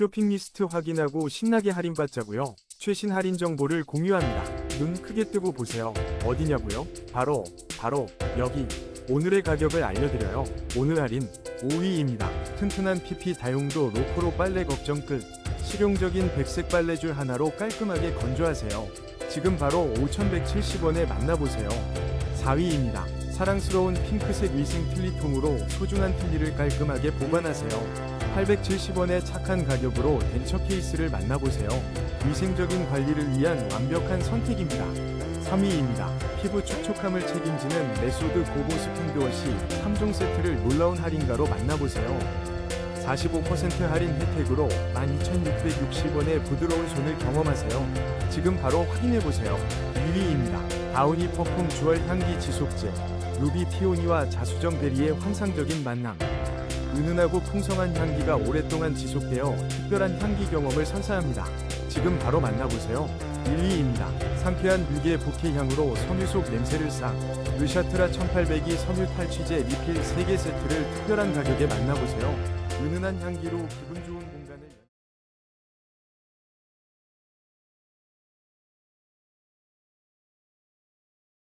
쇼핑 리스트 확인하고 신나게 할인받자고요. 최신 할인 정보를 공유합니다. 눈 크게 뜨고 보세요. 어디냐고요? 바로 바로 여기. 오늘의 가격을 알려드려요. 오늘 할인 5위입니다. 튼튼한 PP 다용도 로코로 빨래 걱정 끝. 실용적인 백색 빨래줄 하나로 깔끔하게 건조하세요. 지금 바로 5,170원에 만나보세요. 4위입니다. 사랑스러운 핑크색 위생 필리통으로 소중한 필리를 깔끔하게 보관하세요. 870원의 착한 가격으로 덴처 케이스를 만나보세요. 위생적인 관리를 위한 완벽한 선택입니다. 3위입니다. 피부 촉촉함을 책임지는 메소드 고보 스킨드워시 3종 세트를 놀라운 할인가로 만나보세요. 45% 할인 혜택으로 12,660원의 부드러운 손을 경험하세요. 지금 바로 확인해보세요. 2위입니다. 다우니 퍼퓸 주얼 향기 지속제 루비 피오니와 자수정 베리의 환상적인 만남 은은하고 풍성한 향기가 오랫동안 지속되어 특별한 향기 경험을 선사합니다. 지금 바로 만나보세요. 1위입니다. 상쾌한 뮤게 부케 향으로 섬유 속 냄새를 싹 르샤트라 1800이 섬유 탈취제 리필 3개 세트를 특별한 가격에 만나보세요. 은은한 향기로 기분 좋은